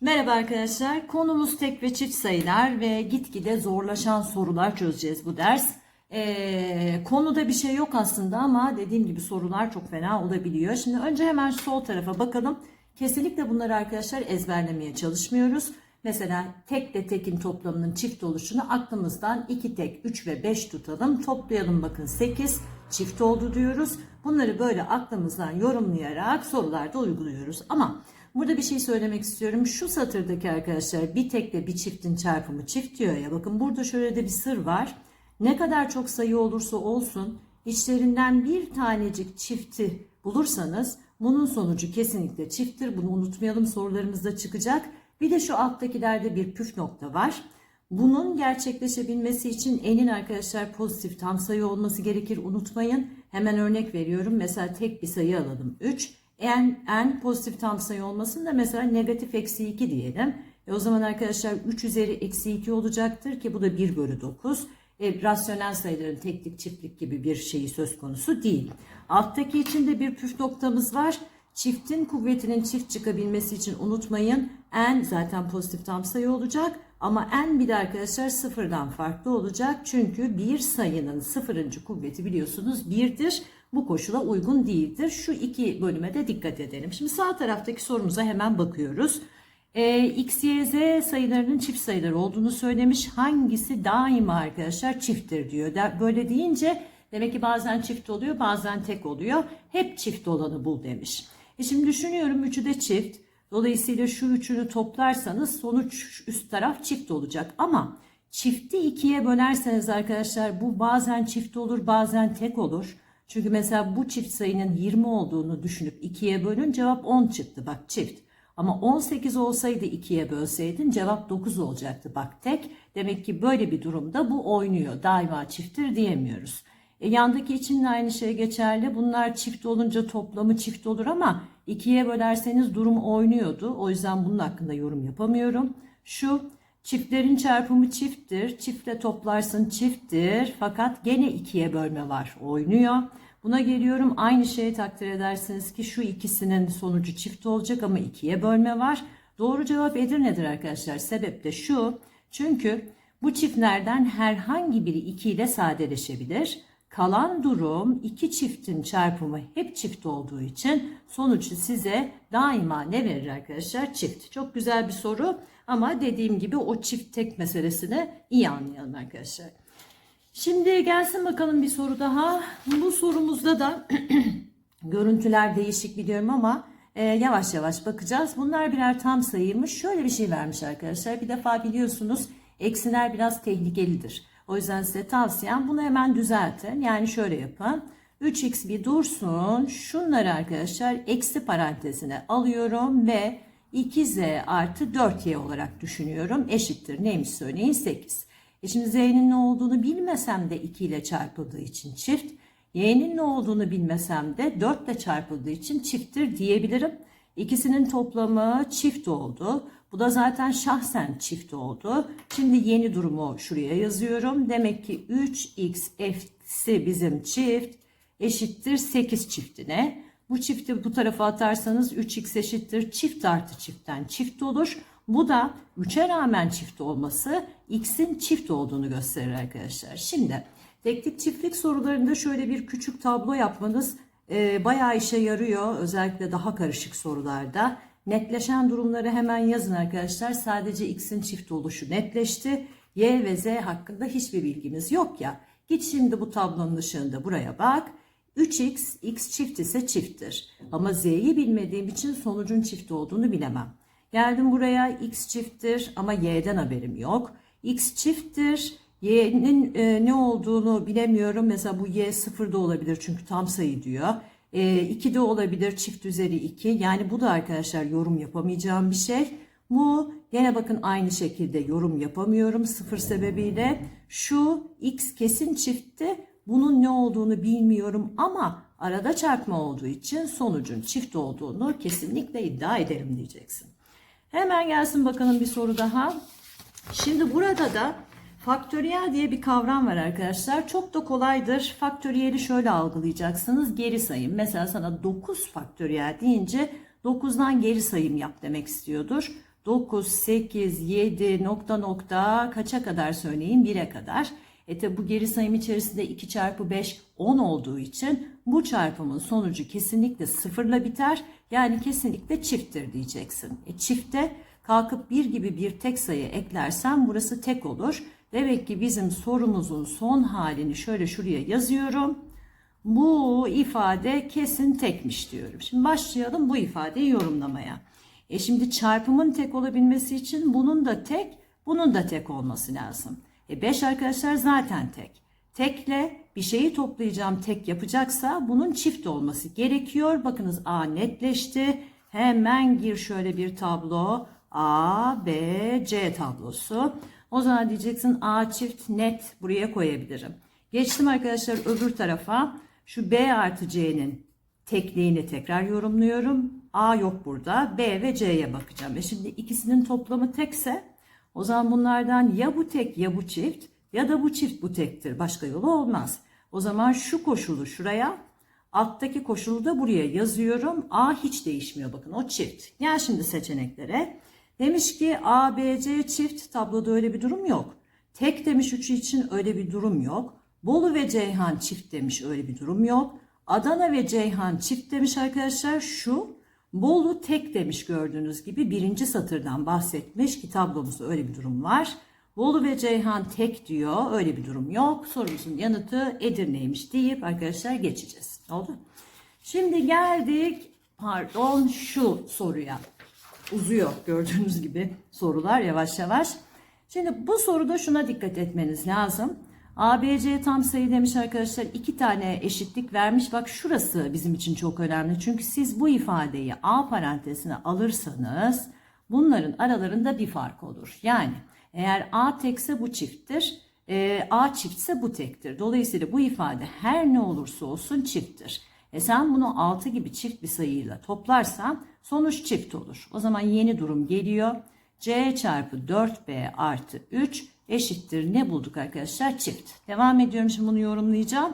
Merhaba arkadaşlar. Konumuz tek ve çift sayılar ve gitgide zorlaşan sorular çözeceğiz bu ders. Ee, konuda bir şey yok aslında ama dediğim gibi sorular çok fena olabiliyor. Şimdi önce hemen sol tarafa bakalım. Kesinlikle bunları arkadaşlar ezberlemeye çalışmıyoruz. Mesela tekle tekin toplamının çift oluşunu aklımızdan 2 tek, 3 ve 5 tutalım. Toplayalım bakın 8 çift oldu diyoruz. Bunları böyle aklımızdan yorumlayarak sorularda uyguluyoruz. Ama burada bir şey söylemek istiyorum. Şu satırdaki arkadaşlar bir tekle bir çiftin çarpımı çift diyor ya. Bakın burada şöyle de bir sır var. Ne kadar çok sayı olursa olsun içlerinden bir tanecik çifti bulursanız bunun sonucu kesinlikle çifttir. Bunu unutmayalım sorularımızda çıkacak. Bir de şu alttakilerde bir püf nokta var. Bunun gerçekleşebilmesi için n'in arkadaşlar pozitif tam sayı olması gerekir unutmayın. Hemen örnek veriyorum. Mesela tek bir sayı alalım 3. n, n pozitif tam sayı olmasın da mesela negatif eksi 2 diyelim. E o zaman arkadaşlar 3 üzeri eksi 2 olacaktır ki bu da 1 bölü 9. E, rasyonel sayıların teklik çiftlik gibi bir şeyi söz konusu değil. Alttaki için de bir püf noktamız var. Çiftin kuvvetinin çift çıkabilmesi için unutmayın n zaten pozitif tam sayı olacak ama n bir de arkadaşlar sıfırdan farklı olacak. Çünkü bir sayının sıfırıncı kuvveti biliyorsunuz birdir. Bu koşula uygun değildir. Şu iki bölüme de dikkat edelim. Şimdi sağ taraftaki sorumuza hemen bakıyoruz. E, x, y, z sayılarının çift sayılar olduğunu söylemiş. Hangisi daima arkadaşlar çifttir diyor. Böyle deyince demek ki bazen çift oluyor bazen tek oluyor. Hep çift olanı bul demiş. E şimdi düşünüyorum üçü de çift. Dolayısıyla şu üçünü toplarsanız sonuç üst taraf çift olacak. Ama çifti ikiye bölerseniz arkadaşlar bu bazen çift olur bazen tek olur. Çünkü mesela bu çift sayının 20 olduğunu düşünüp ikiye bölün cevap 10 çıktı bak çift. Ama 18 olsaydı ikiye bölseydin cevap 9 olacaktı bak tek. Demek ki böyle bir durumda bu oynuyor. Daima çifttir diyemiyoruz. E, yandaki için de aynı şey geçerli. Bunlar çift olunca toplamı çift olur ama ikiye bölerseniz durum oynuyordu. O yüzden bunun hakkında yorum yapamıyorum. Şu çiftlerin çarpımı çifttir. Çiftle toplarsın çifttir. Fakat gene ikiye bölme var. Oynuyor. Buna geliyorum aynı şeyi takdir edersiniz ki şu ikisinin sonucu çift olacak ama ikiye bölme var. Doğru cevap Edirne'dir arkadaşlar. Sebep de şu. Çünkü bu çiftlerden herhangi biri 2 ile sadeleşebilir. Kalan durum iki çiftin çarpımı hep çift olduğu için sonucu size daima ne verir arkadaşlar? Çift. Çok güzel bir soru ama dediğim gibi o çift tek meselesini iyi anlayalım arkadaşlar. Şimdi gelsin bakalım bir soru daha. Bu sorumuzda da görüntüler değişik biliyorum ama e, yavaş yavaş bakacağız. Bunlar birer tam sayıymış. Şöyle bir şey vermiş arkadaşlar. Bir defa biliyorsunuz eksiler biraz tehlikelidir. O yüzden size tavsiyem bunu hemen düzeltin. Yani şöyle yapın. 3x bir dursun. Şunları arkadaşlar eksi parantezine alıyorum ve 2z artı 4y olarak düşünüyorum. Eşittir. Neymiş söyleyin 8. E şimdi z'nin ne olduğunu bilmesem de 2 ile çarpıldığı için çift. y'nin ne olduğunu bilmesem de 4 ile çarpıldığı için çifttir diyebilirim. İkisinin toplamı çift oldu. Bu da zaten şahsen çift oldu. Şimdi yeni durumu şuraya yazıyorum. Demek ki 3x eksi bizim çift eşittir 8 çiftine. Bu çifti bu tarafa atarsanız 3x eşittir çift artı çiftten çift olur. Bu da 3'e rağmen çift olması x'in çift olduğunu gösterir arkadaşlar. Şimdi teklik çiftlik sorularında şöyle bir küçük tablo yapmanız e, bayağı işe yarıyor. Özellikle daha karışık sorularda. Netleşen durumları hemen yazın arkadaşlar. Sadece x'in çift oluşu netleşti. Y ve Z hakkında hiçbir bilgimiz yok ya. Git şimdi bu tablonun ışığında buraya bak. 3x, x çift ise çifttir. Ama z'yi bilmediğim için sonucun çift olduğunu bilemem. Geldim buraya x çifttir ama y'den haberim yok. x çifttir. Y'nin e, ne olduğunu bilemiyorum. Mesela bu y sıfırda olabilir çünkü tam sayı diyor. E, 2 de olabilir çift üzeri 2. Yani bu da arkadaşlar yorum yapamayacağım bir şey. Bu gene bakın aynı şekilde yorum yapamıyorum sıfır sebebiyle. Şu x kesin çiftti. Bunun ne olduğunu bilmiyorum ama arada çarpma olduğu için sonucun çift olduğunu kesinlikle iddia ederim diyeceksin. Hemen gelsin bakalım bir soru daha. Şimdi burada da faktöriyel diye bir kavram var arkadaşlar. Çok da kolaydır. Faktöriyeli şöyle algılayacaksınız. Geri sayım. Mesela sana 9 faktöriyel deyince 9'dan geri sayım yap demek istiyordur. 9, 8, 7 nokta nokta kaça kadar söyleyin? 1'e kadar. E tabi bu geri sayım içerisinde 2 çarpı 5 10 olduğu için bu çarpımın sonucu kesinlikle sıfırla biter. Yani kesinlikle çifttir diyeceksin. E çifte kalkıp 1 gibi bir tek sayı eklersen burası tek olur. Demek ki bizim sorumuzun son halini şöyle şuraya yazıyorum. Bu ifade kesin tekmiş diyorum. Şimdi başlayalım bu ifadeyi yorumlamaya. E şimdi çarpımın tek olabilmesi için bunun da tek, bunun da tek olması lazım. E 5 arkadaşlar zaten tek. Tekle bir şeyi toplayacağım tek yapacaksa bunun çift olması gerekiyor. Bakınız A netleşti. Hemen gir şöyle bir tablo. A, B, C tablosu. O zaman diyeceksin A çift net buraya koyabilirim. Geçtim arkadaşlar öbür tarafa. Şu B artı C'nin tekliğini tekrar yorumluyorum. A yok burada. B ve C'ye bakacağım. E şimdi ikisinin toplamı tekse o zaman bunlardan ya bu tek ya bu çift ya da bu çift bu tektir. Başka yolu olmaz. O zaman şu koşulu şuraya alttaki koşulu da buraya yazıyorum. A hiç değişmiyor bakın o çift. Gel şimdi seçeneklere. Demiş ki A, B, C çift tabloda öyle bir durum yok. Tek demiş üçü için öyle bir durum yok. Bolu ve Ceyhan çift demiş öyle bir durum yok. Adana ve Ceyhan çift demiş arkadaşlar şu. Bolu tek demiş gördüğünüz gibi birinci satırdan bahsetmiş ki tablomuzda öyle bir durum var. Bolu ve Ceyhan tek diyor öyle bir durum yok. Sorumuzun yanıtı Edirne'ymiş deyip arkadaşlar geçeceğiz. Oldu. Şimdi geldik pardon şu soruya. Uzuyor gördüğünüz gibi sorular yavaş yavaş. Şimdi bu soruda şuna dikkat etmeniz lazım. ABC tam sayı demiş arkadaşlar. iki tane eşitlik vermiş. Bak şurası bizim için çok önemli. Çünkü siz bu ifadeyi A parantezine alırsanız bunların aralarında bir fark olur. Yani eğer A tekse bu çifttir. e, A çiftse bu tektir. Dolayısıyla bu ifade her ne olursa olsun çifttir. E sen bunu 6 gibi çift bir sayıyla toplarsan sonuç çift olur. O zaman yeni durum geliyor. C çarpı 4B artı 3 eşittir. Ne bulduk arkadaşlar? Çift. Devam ediyorum şimdi bunu yorumlayacağım.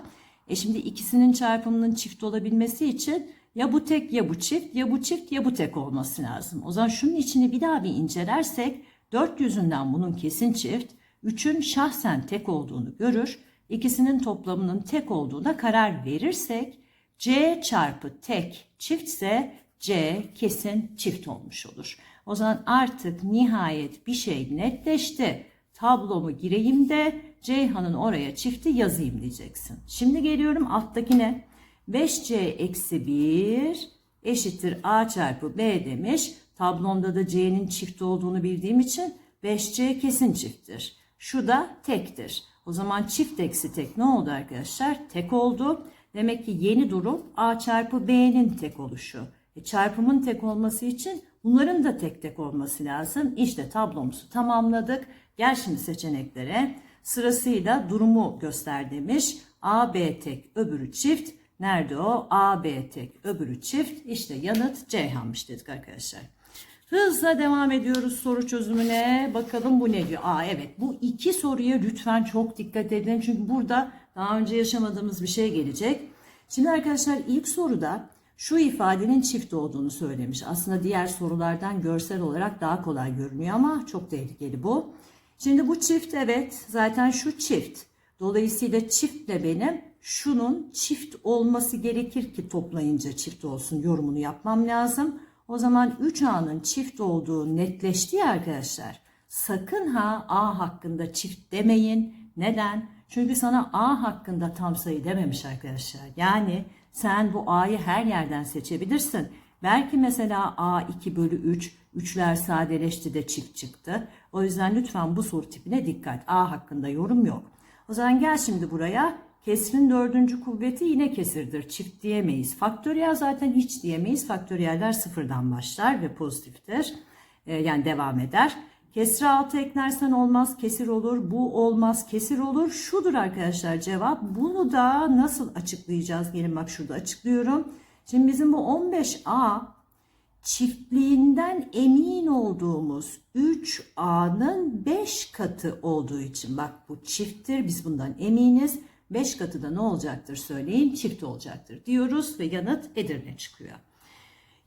E şimdi ikisinin çarpımının çift olabilmesi için ya bu tek ya bu çift ya bu çift ya bu tek olması lazım. O zaman şunun içini bir daha bir incelersek 4 yüzünden bunun kesin çift, 3'ün şahsen tek olduğunu görür. İkisinin toplamının tek olduğuna karar verirsek C çarpı tek çiftse C kesin çift olmuş olur. O zaman artık nihayet bir şey netleşti. Tablomu gireyim de Ceyhan'ın oraya çifti yazayım diyeceksin. Şimdi geliyorum alttakine. 5C eksi 1 eşittir A çarpı B demiş. Tablomda da C'nin çift olduğunu bildiğim için 5C kesin çifttir. Şu da tektir. O zaman çift eksi tek ne oldu arkadaşlar? Tek oldu. Demek ki yeni durum A çarpı B'nin tek oluşu. E, çarpımın tek olması için bunların da tek tek olması lazım. İşte tablomuzu tamamladık. Gel şimdi seçeneklere. Sırasıyla durumu göster demiş. A, B tek, öbürü çift. Nerede o? A, B tek, öbürü çift. İşte yanıt Ceyhan'mış dedik arkadaşlar. Hızla devam ediyoruz soru çözümüne. Bakalım bu ne diyor? Aa evet bu iki soruya lütfen çok dikkat edin. Çünkü burada daha önce yaşamadığımız bir şey gelecek. Şimdi arkadaşlar ilk soruda şu ifadenin çift olduğunu söylemiş. Aslında diğer sorulardan görsel olarak daha kolay görünüyor ama çok tehlikeli bu. Şimdi bu çift evet zaten şu çift. Dolayısıyla çiftle benim şunun çift olması gerekir ki toplayınca çift olsun yorumunu yapmam lazım. O zaman 3A'nın çift olduğu netleşti ya arkadaşlar. Sakın ha A hakkında çift demeyin. Neden? Çünkü sana A hakkında tam sayı dememiş arkadaşlar. Yani sen bu A'yı her yerden seçebilirsin. Belki mesela A 2 bölü 3, üçler sadeleşti de çift çıktı. O yüzden lütfen bu soru tipine dikkat. A hakkında yorum yok. O zaman gel şimdi buraya. Kesrin dördüncü kuvveti yine kesirdir. Çift diyemeyiz. Faktöriyel zaten hiç diyemeyiz. Faktöriyeller sıfırdan başlar ve pozitiftir. Ee, yani devam eder. Kesri altı eklersen olmaz kesir olur. Bu olmaz kesir olur. Şudur arkadaşlar cevap. Bunu da nasıl açıklayacağız? Gelin bak şurada açıklıyorum. Şimdi bizim bu 15A çiftliğinden emin olduğumuz 3A'nın 5 katı olduğu için bak bu çifttir biz bundan eminiz. 5 katı da ne olacaktır söyleyin çift olacaktır diyoruz ve yanıt Edirne çıkıyor.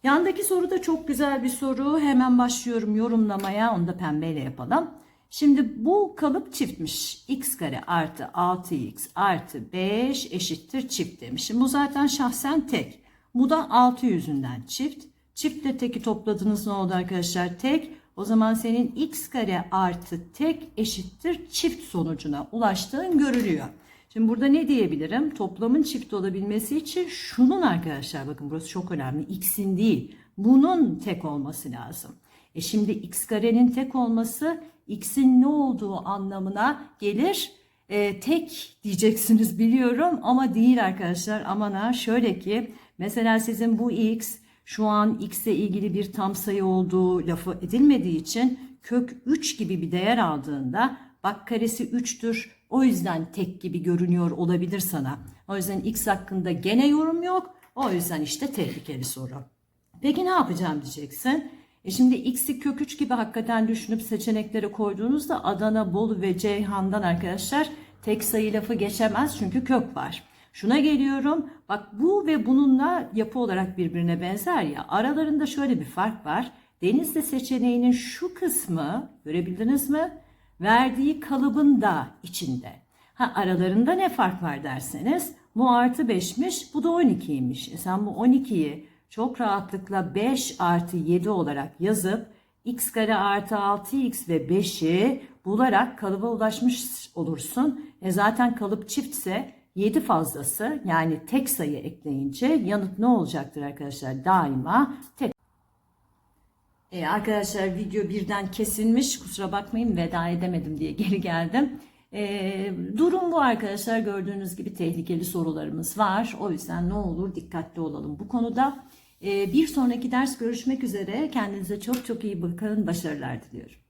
Yandaki soru da çok güzel bir soru. Hemen başlıyorum yorumlamaya. Onu da pembeyle yapalım. Şimdi bu kalıp çiftmiş. x kare artı 6x artı 5 eşittir çift demişim. Bu zaten şahsen tek. Bu da 6 yüzünden çift. Çiftle teki topladınız ne oldu arkadaşlar? Tek. O zaman senin x kare artı tek eşittir çift sonucuna ulaştığın görülüyor. Şimdi burada ne diyebilirim? Toplamın çift olabilmesi için şunun arkadaşlar bakın burası çok önemli. X'in değil. Bunun tek olması lazım. E şimdi x karenin tek olması x'in ne olduğu anlamına gelir. E, tek diyeceksiniz biliyorum ama değil arkadaşlar. Aman ha şöyle ki mesela sizin bu x şu an x ile ilgili bir tam sayı olduğu lafı edilmediği için kök 3 gibi bir değer aldığında bak karesi 3'tür. O yüzden tek gibi görünüyor olabilir sana. O yüzden x hakkında gene yorum yok. O yüzden işte tehlikeli soru. Peki ne yapacağım diyeceksin. E şimdi x'i kök 3 gibi hakikaten düşünüp seçeneklere koyduğunuzda Adana, Bolu ve Ceyhan'dan arkadaşlar tek sayı lafı geçemez çünkü kök var. Şuna geliyorum. Bak bu ve bununla yapı olarak birbirine benzer ya. Aralarında şöyle bir fark var. Denizli seçeneğinin şu kısmı görebildiniz mi? Verdiği kalıbın da içinde. Ha aralarında ne fark var derseniz bu artı 5'miş bu da 12'ymiş. E sen bu 12'yi çok rahatlıkla 5 artı 7 olarak yazıp x kare artı 6x ve 5'i bularak kalıba ulaşmış olursun. E zaten kalıp çiftse 7 fazlası yani tek sayı ekleyince yanıt ne olacaktır arkadaşlar? Daima tek. E arkadaşlar video birden kesilmiş. Kusura bakmayın veda edemedim diye geri geldim. E, durum bu arkadaşlar. Gördüğünüz gibi tehlikeli sorularımız var. O yüzden ne olur dikkatli olalım bu konuda. E, bir sonraki ders görüşmek üzere. Kendinize çok çok iyi bakın. Başarılar diliyorum.